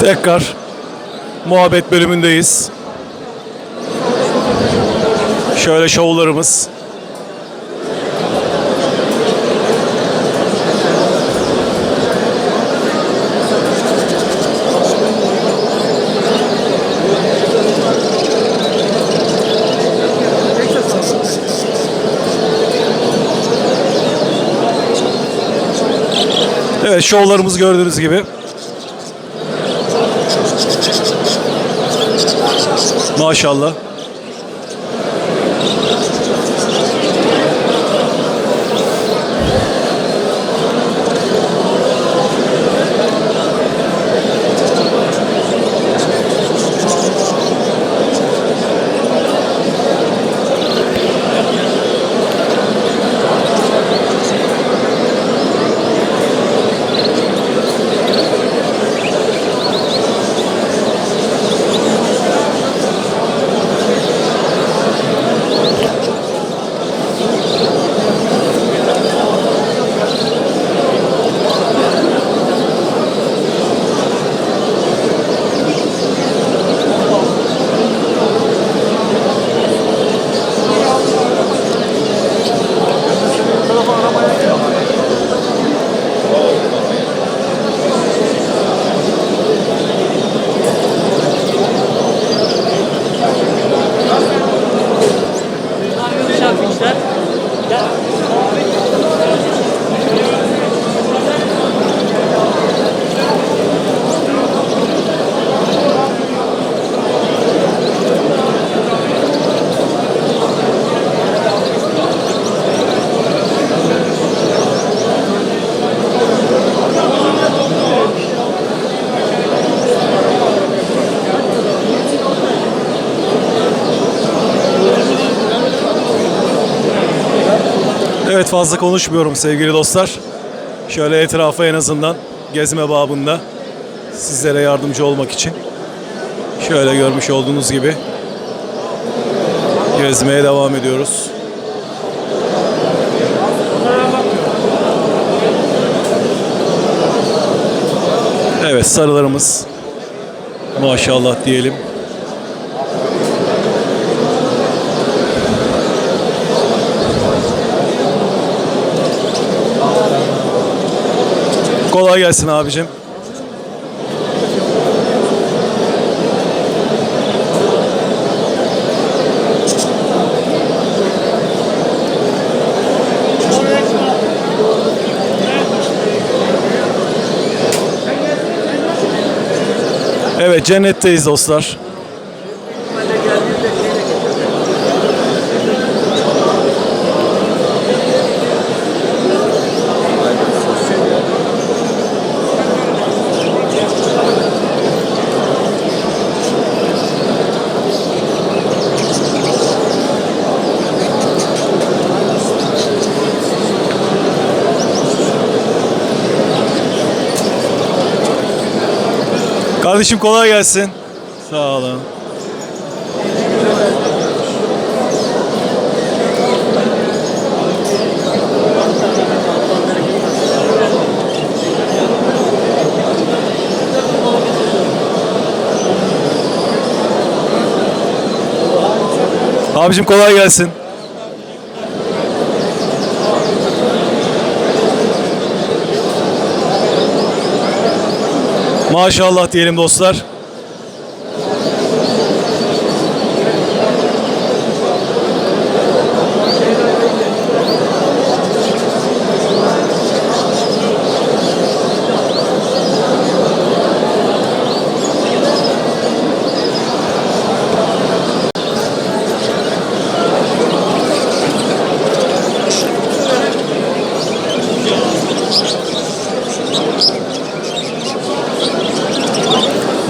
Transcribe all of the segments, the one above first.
Tekrar muhabbet bölümündeyiz. Şöyle şovlarımız. Evet şovlarımız gördüğünüz gibi. Maşallah. Fazla konuşmuyorum sevgili dostlar. Şöyle etrafa en azından gezme babında sizlere yardımcı olmak için. Şöyle görmüş olduğunuz gibi gezmeye devam ediyoruz. Evet sarılarımız maşallah diyelim. Kolay gelsin abicim. Evet cennetteyiz dostlar. Kardeşim kolay gelsin. Sağ olun. Abicim kolay gelsin. Maşallah diyelim dostlar.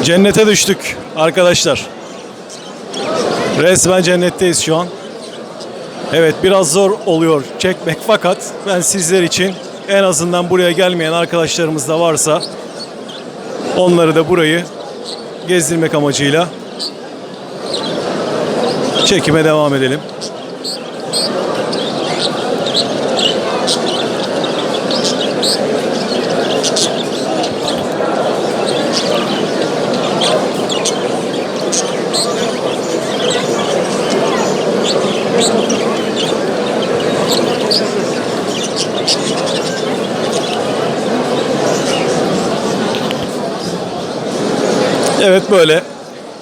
Cennete düştük arkadaşlar. Resmen cennetteyiz şu an. Evet biraz zor oluyor çekmek fakat ben sizler için en azından buraya gelmeyen arkadaşlarımız da varsa onları da burayı gezdirmek amacıyla çekime devam edelim. Böyle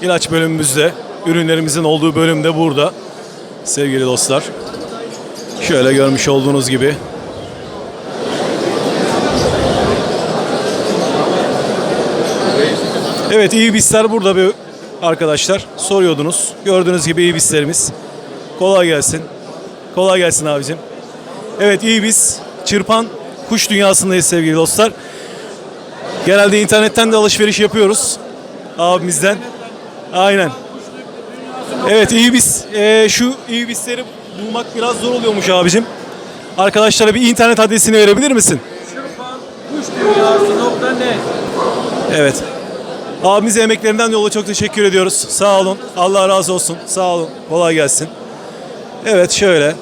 ilaç bölümümüzde ürünlerimizin olduğu bölümde burada sevgili dostlar. Şöyle görmüş olduğunuz gibi Evet iyi bisler burada bir arkadaşlar. Soruyordunuz. Gördüğünüz gibi iyi bislerimiz. Kolay gelsin. Kolay gelsin abicim. Evet iyi biz çırpan kuş dünyasındayız sevgili dostlar. Genelde internetten de alışveriş yapıyoruz abimizden. Aynen. Evet iyi biz. Ee, şu iyi bizleri bulmak biraz zor oluyormuş abicim. Arkadaşlara bir internet adresini verebilir misin? Kuşdünyası.net Evet. Abimize emeklerinden dolayı çok teşekkür ediyoruz. Sağ olun. Allah razı olsun. Sağ olun. Kolay gelsin. Evet şöyle.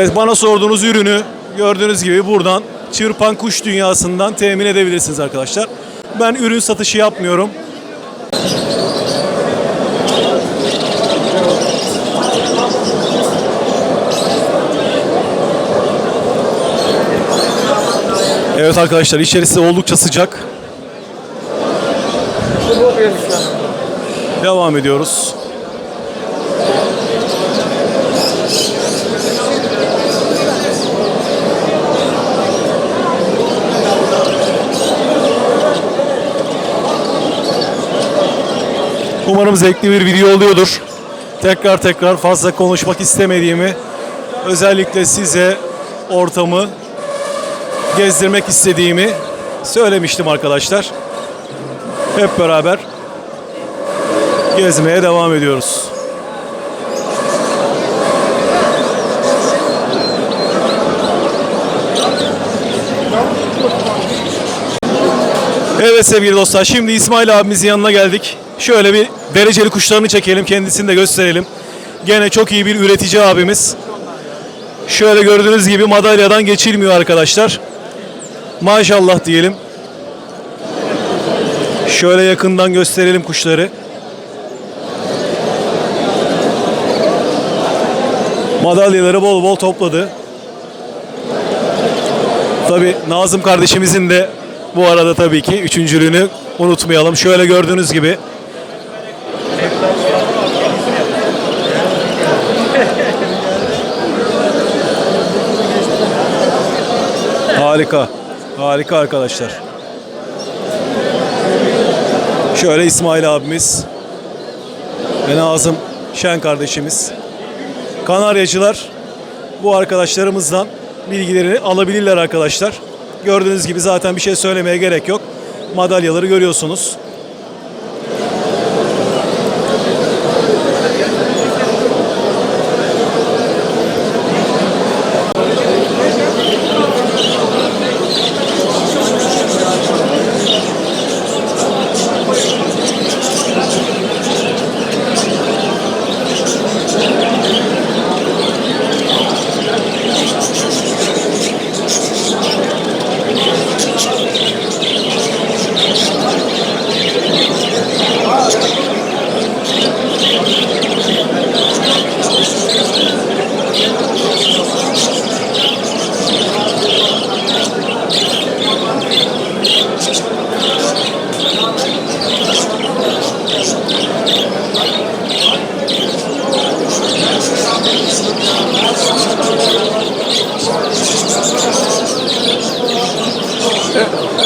Evet bana sorduğunuz ürünü gördüğünüz gibi buradan Çırpan Kuş Dünyası'ndan temin edebilirsiniz arkadaşlar. Ben ürün satışı yapmıyorum. Evet arkadaşlar içerisi oldukça sıcak. Devam ediyoruz. Umarım zevkli bir video oluyordur. Tekrar tekrar fazla konuşmak istemediğimi özellikle size ortamı gezdirmek istediğimi söylemiştim arkadaşlar. Hep beraber gezmeye devam ediyoruz. Evet sevgili dostlar şimdi İsmail abimizin yanına geldik. Şöyle bir dereceli kuşlarını çekelim kendisini de gösterelim. Gene çok iyi bir üretici abimiz. Şöyle gördüğünüz gibi madalyadan geçilmiyor arkadaşlar. Maşallah diyelim. Şöyle yakından gösterelim kuşları. Madalyaları bol bol topladı. Tabi Nazım kardeşimizin de bu arada tabii ki üçüncülüğünü unutmayalım. Şöyle gördüğünüz gibi Harika. Harika arkadaşlar. Şöyle İsmail abimiz ve Nazım Şen kardeşimiz. Kanaryacılar bu arkadaşlarımızdan bilgilerini alabilirler arkadaşlar. Gördüğünüz gibi zaten bir şey söylemeye gerek yok. Madalyaları görüyorsunuz.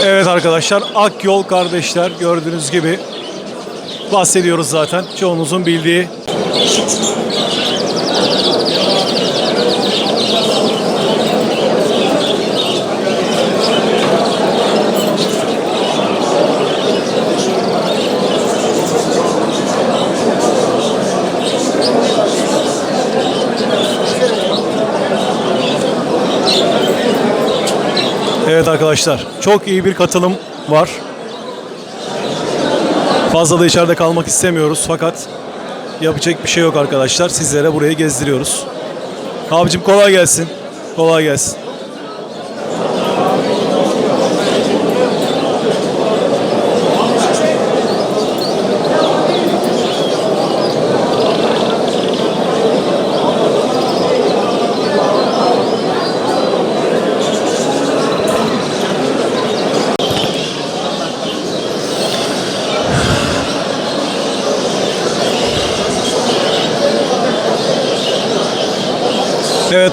Evet arkadaşlar Akyol kardeşler gördüğünüz gibi bahsediyoruz zaten çoğunuzun bildiği. Evet arkadaşlar çok iyi bir katılım var. Fazla da içeride kalmak istemiyoruz fakat yapacak bir şey yok arkadaşlar. Sizlere burayı gezdiriyoruz. Abicim kolay gelsin. Kolay gelsin.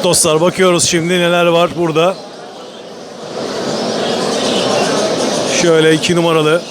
Evet dostlar bakıyoruz şimdi neler var burada. Şöyle iki numaralı.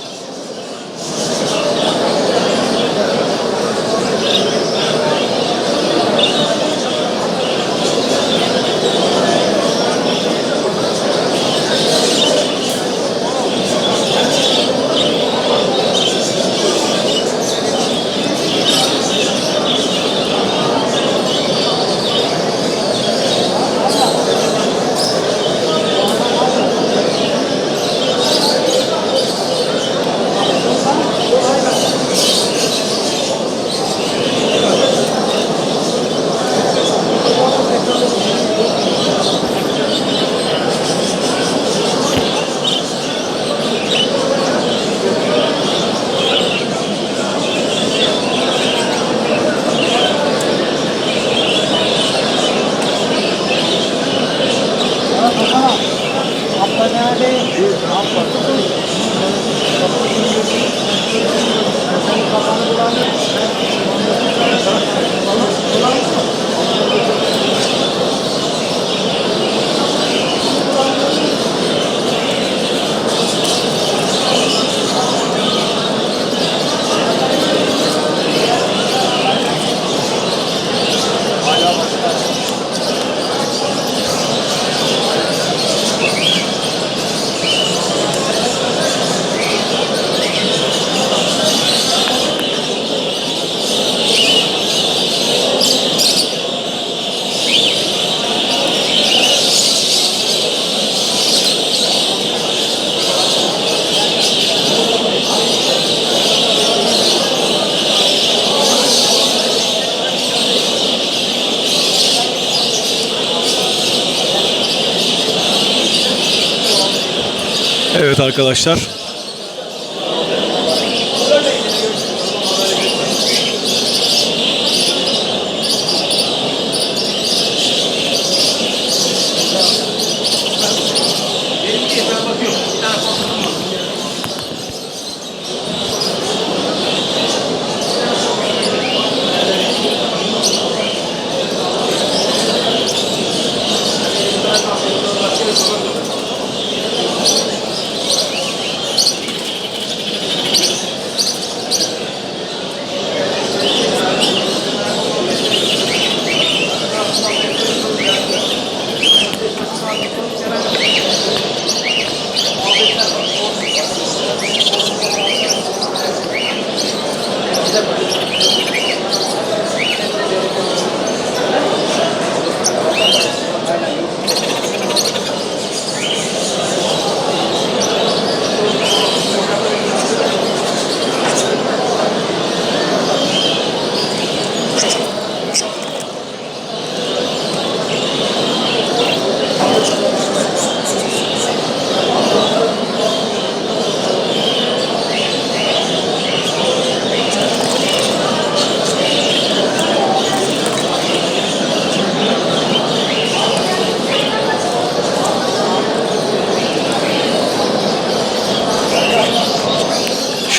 Arkadaşlar.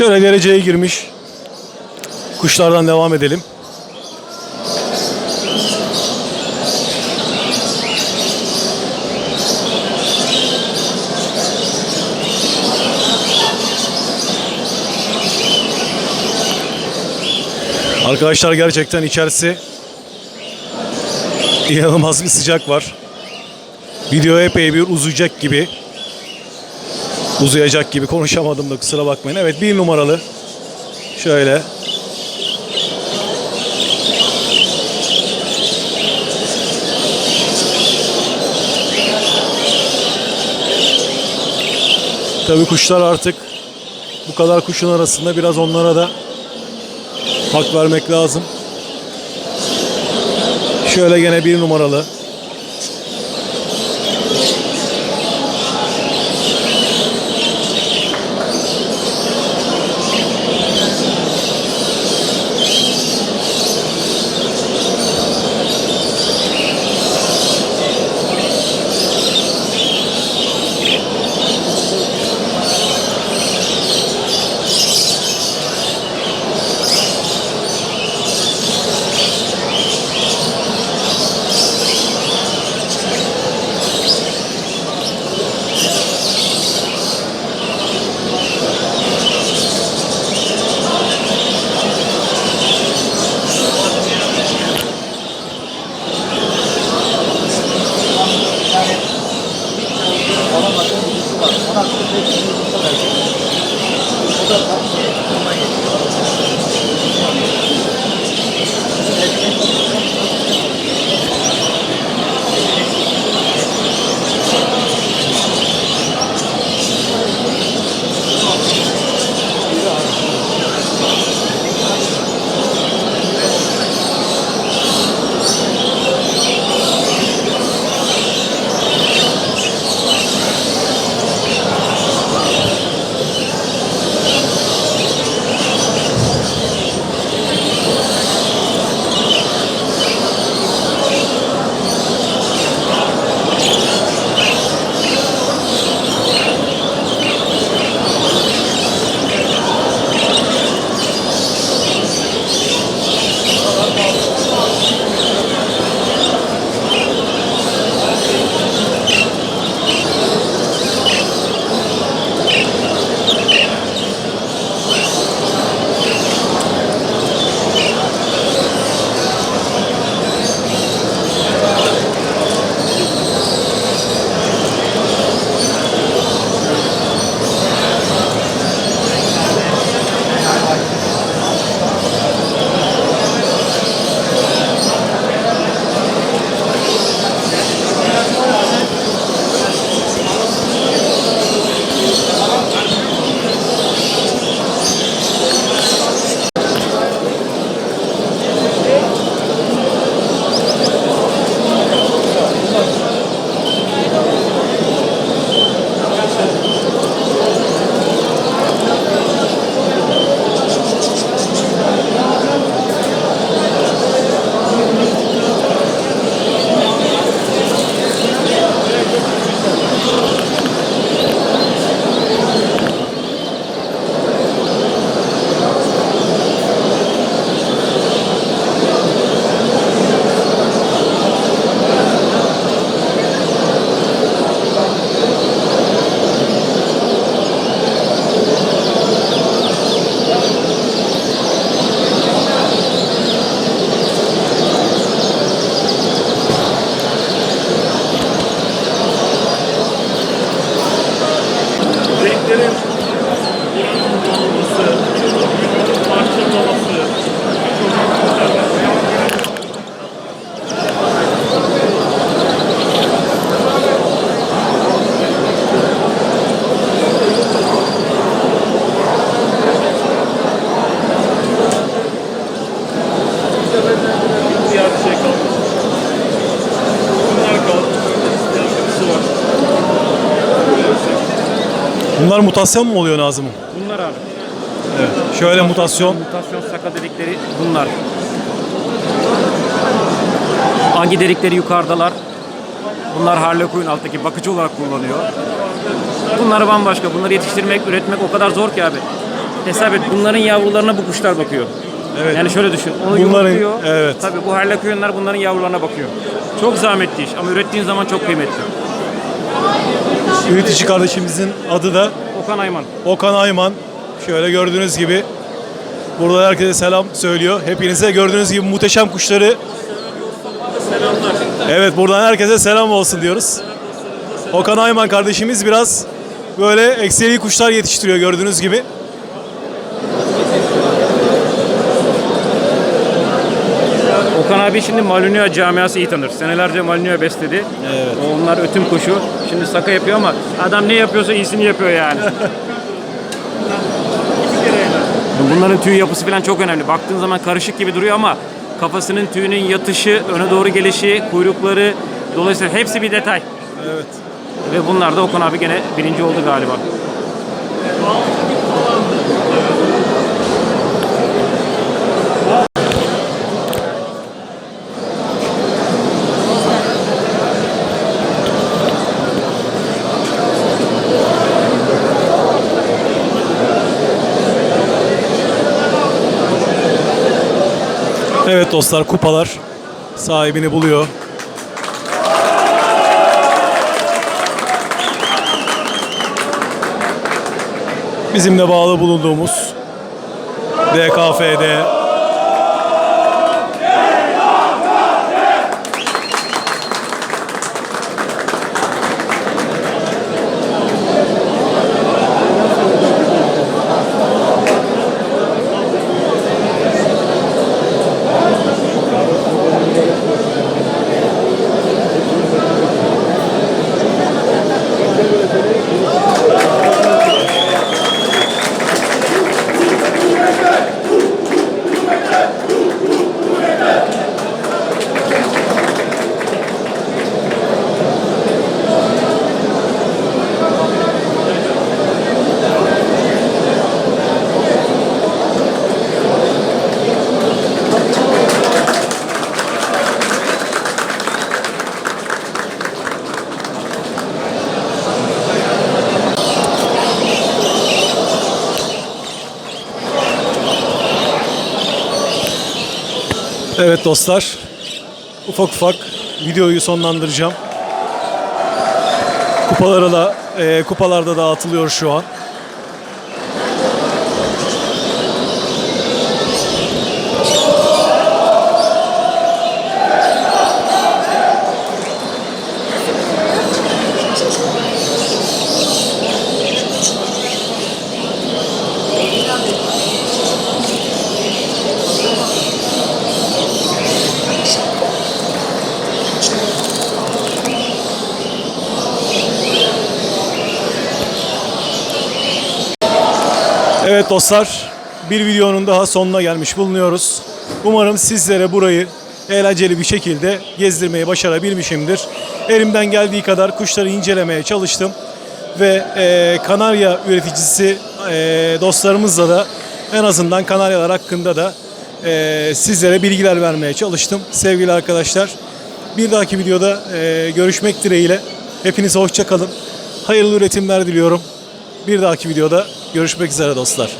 Şöyle dereceye girmiş. Kuşlardan devam edelim. Arkadaşlar gerçekten içerisi inanılmaz bir sıcak var. Video epey bir uzayacak gibi. Uzayacak gibi konuşamadım da kusura bakmayın. Evet bir numaralı. Şöyle. Tabii kuşlar artık bu kadar kuşun arasında biraz onlara da hak vermek lazım. Şöyle gene bir numaralı. Bunlar mutasyon mu oluyor Nazım'ım? Bunlar abi. Evet. Şöyle mutasyon. Mutasyon saka dedikleri bunlar. Hangi delikleri yukarıdalar? Bunlar Harlequin alttaki bakıcı olarak kullanıyor. Bunları bambaşka. Bunları yetiştirmek, üretmek o kadar zor ki abi. Hesap et bunların yavrularına bu kuşlar bakıyor. Evet. Yani şöyle düşün. Onu Bunların- yumurtluyor. evet. Tabii bu Harlequin'ler bunların yavrularına bakıyor. Çok zahmetli iş ama ürettiğin zaman çok kıymetli. Üretici kardeşimizin adı da Okan Ayman. Okan Ayman. Şöyle gördüğünüz gibi burada herkese selam söylüyor. Hepinize gördüğünüz gibi muhteşem kuşları Evet buradan herkese selam olsun diyoruz. Okan Ayman kardeşimiz biraz böyle ekseri kuşlar yetiştiriyor gördüğünüz gibi. Okan abi şimdi Malunia camiası iyi tanır. Senelerce Malunia besledi. Evet. Onlar ötüm kuşu. Şimdi saka yapıyor ama adam ne yapıyorsa iyisini yapıyor yani. Bunların tüy yapısı falan çok önemli. Baktığın zaman karışık gibi duruyor ama kafasının tüyünün yatışı, öne doğru gelişi, kuyrukları dolayısıyla hepsi bir detay. Evet. Ve bunlar da Okan abi gene birinci oldu galiba. Dostlar kupalar sahibini buluyor. Bizim de bağlı bulunduğumuz DKFD Evet dostlar ufak ufak videoyu sonlandıracağım. Kupalara da e, kupalarda dağıtılıyor şu an. Evet dostlar, bir videonun daha sonuna gelmiş bulunuyoruz. Umarım sizlere burayı eğlenceli bir şekilde gezdirmeyi başarabilmişimdir. Elimden geldiği kadar kuşları incelemeye çalıştım. Ve e, Kanarya üreticisi e, dostlarımızla da en azından Kanaryalar hakkında da e, sizlere bilgiler vermeye çalıştım. Sevgili arkadaşlar, bir dahaki videoda e, görüşmek dileğiyle. Hepinize hoşça kalın. Hayırlı üretimler diliyorum. Bir dahaki videoda görüşmek üzere dostlar.